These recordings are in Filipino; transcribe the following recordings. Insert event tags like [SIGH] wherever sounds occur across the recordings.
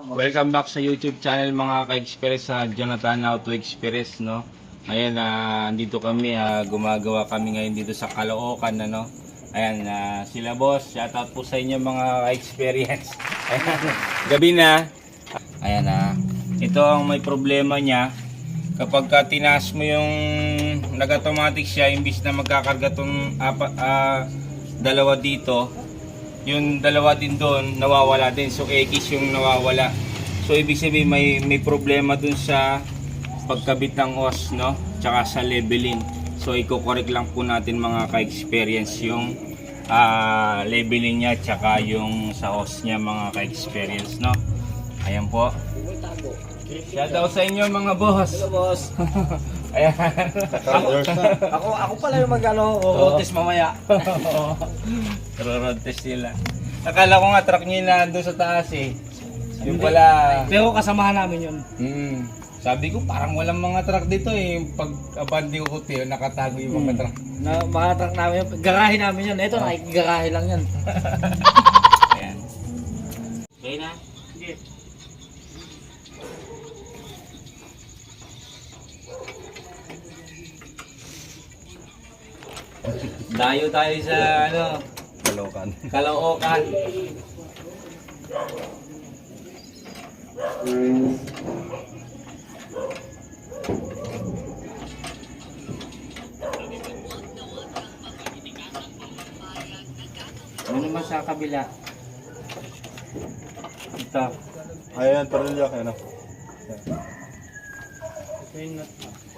Welcome back sa YouTube channel mga ka-express sa Jonathan Auto Express no. Ayan ah, andito kami ah, gumagawa kami ngayon dito sa Caloocan ano. Ayan ah, sila boss, shout out po sa inyo mga ka-experience. [LAUGHS] Gabi na. Ayan ah, ito ang may problema niya. Kapag ka tinaas mo yung nag-automatic siya, imbis na magkakarga tong apa, ah, dalawa dito, yung dalawa din doon nawawala din. So X yung nawawala. So ibig sabihin may may problema dun sa pagkabit ng os no? Tsaka sa leveling so iko-correct lang po natin mga ka-experience yung ah, leveling niya tsaka yung sa os niya mga ka-experience no? Ayan po. Shout out sa inyo mga boss. Hello, boss. [LAUGHS] ayan Ako, ako pala yung mag-ano, rotes mamaya. [LAUGHS] road test nila akala ko nga truck niya na doon sa taas eh yung pala Pero kasamahan namin yun. Hmm. Sabi ko parang walang mga truck dito eh. Pag abandi ko kuti, nakatago yung mga truck. Na, mga truck namin yun. Garahe namin yun. Ito, nakikigarahe lang yan. [LAUGHS] Ayan. Okay na? Sige. Dayo tayo sa ano, Kalokan. Caloocan. Ano naman sa kabila? Ito. Ayan, parilya kayo na.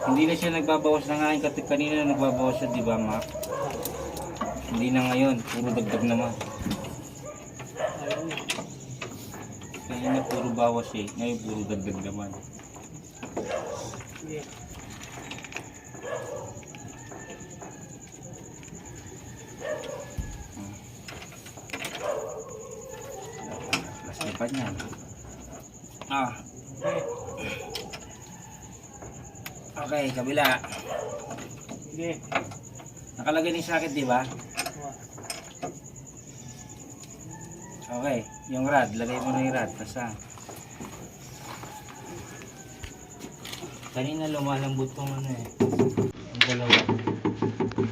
Hindi na siya nagbabawas na nga kasi kanina nagbabawas siya, di ba, Mac? Hindi na ngayon, puro dagdag naman. Kanina puro bawas eh, ngayon puro dagdag naman. Mas lipat niya. Ah. Okay, kabila. Sige. Nakalagay ni socket, di ba? Okay, yung rod, lagay mo na yung rod. Basta. Kanina lumalambot tong ano eh. Yung dalawa.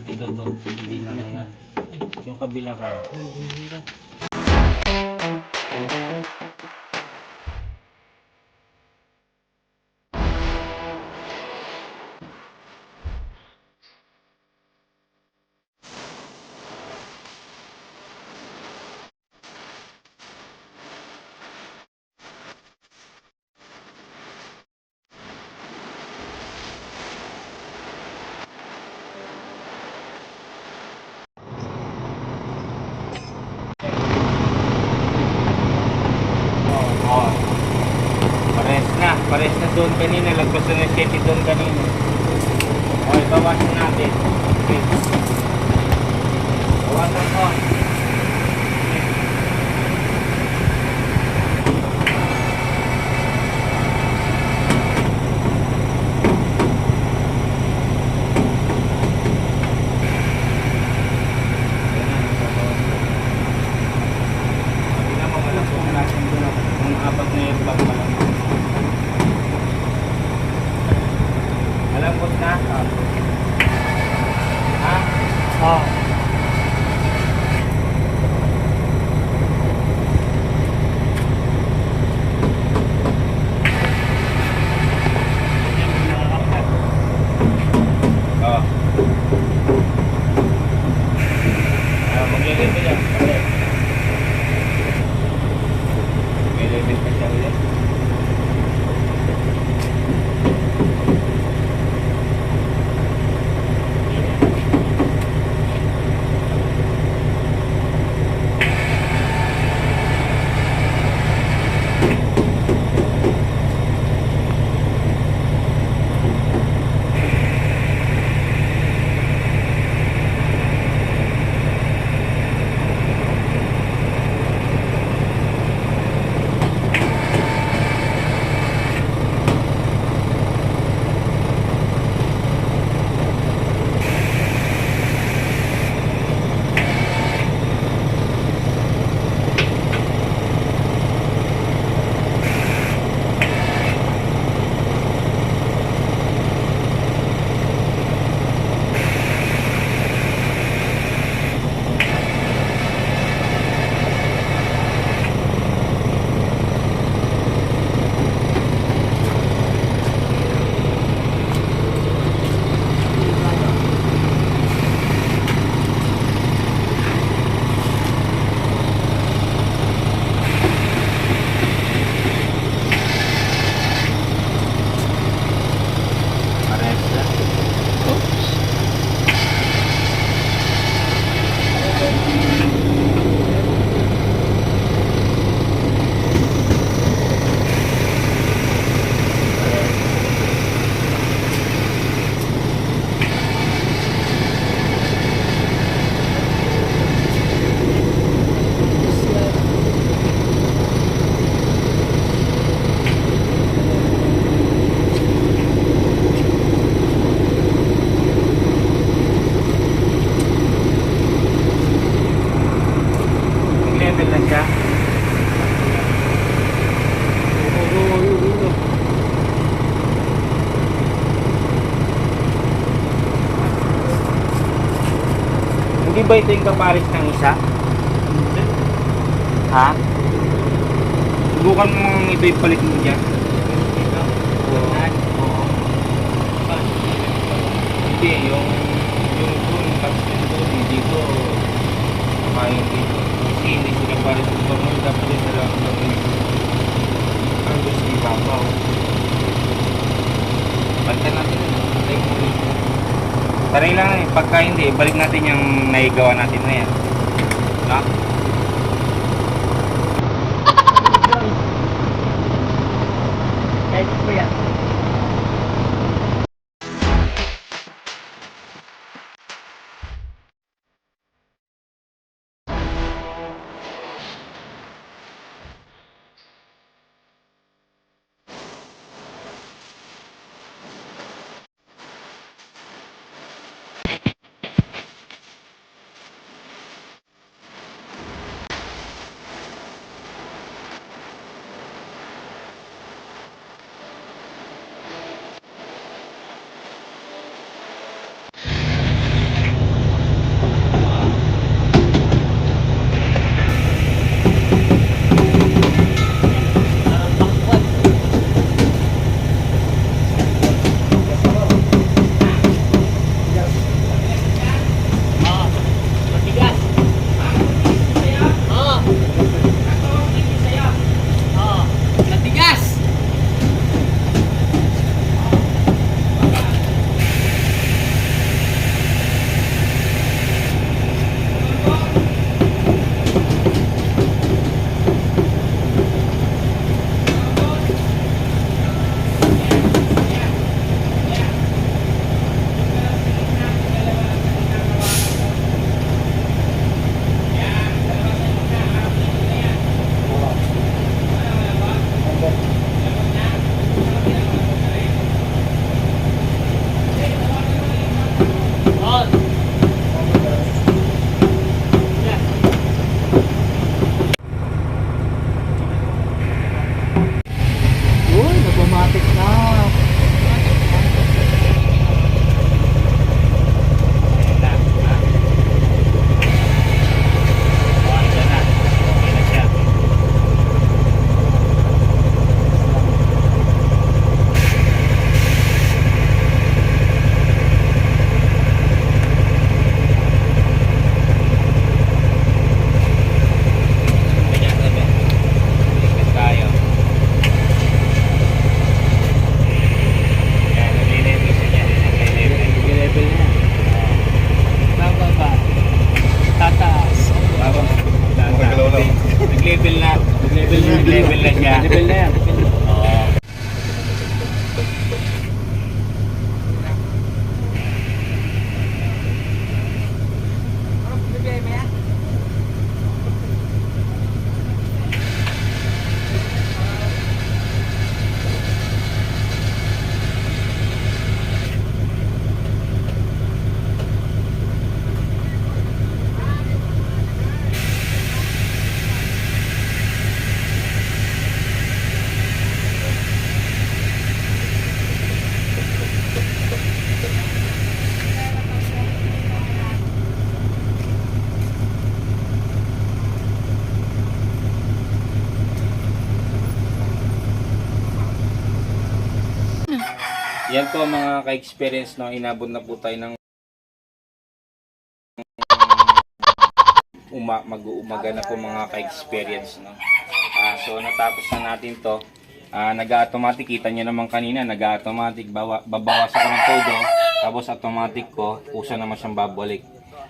Ito to, hindi na na yan. Yung kabila ka. Oo. Kanina. Lagpas na ng 7 doon kanina. Okay, bawasan natin. Okay. Bawasan ko. Sabi na po na natin doon ang apat na yung bag pa lang. Na? Ha? Ah. Oo. Ba ito yung kapares ng isa? Ha? Subukan mo ito ipalit mo dyan. Hindi, yung yung dun, tapos yung dun, hindi. Saka yung dito. Kasi hindi sila pares ng tornil, dapat yung sila ang tornil. Ang gusto yung babaw. Balikan natin yun. Patay mo ulit. Taray lang eh. Pagka hindi, balik natin yung naigawa natin na yan. Na? เป็นแรงเป็นแรงยาจะเป็นแรง Yan po mga ka-experience no, inabot na po tayo ng uma, mag-uumaga na po mga ka-experience no. Ah, so natapos na natin to. Ah, nag-automatic kita niyo naman kanina, nag-automatic bawa, babawas ako ng todo, tapos automatic ko, kusa naman siyang babalik.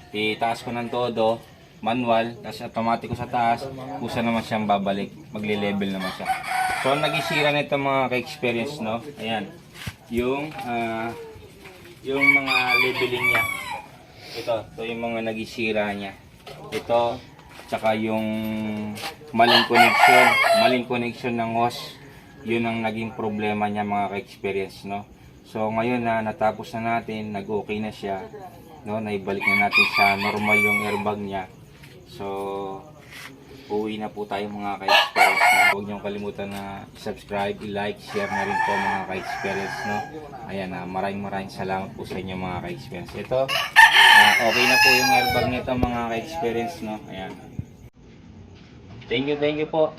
Itaas ko ng todo, manual, tapos automatic ko sa taas, kusa naman siyang babalik, magle-level naman siya. So nagisira nito mga ka-experience no, ayan, yung ah, yung mga leveling niya. Ito, ito yung mga nagisira niya. Ito, tsaka yung maling connection, maling connection ng hose. Yun ang naging problema niya mga ka-experience, no? So ngayon na natapos na natin, nag-okay na siya, no? Naibalik na natin sa normal yung airbag niya. So Uwi na po tayo mga ka-experience. Huwag niyong kalimutan na subscribe, i-like, share na rin po mga ka-experience. No? Ayan, ah, maraming maraming salamat po sa inyo mga ka-experience. Ito, ah, okay na po yung airbag nito mga ka-experience. No? Ayan. Thank you, thank you po.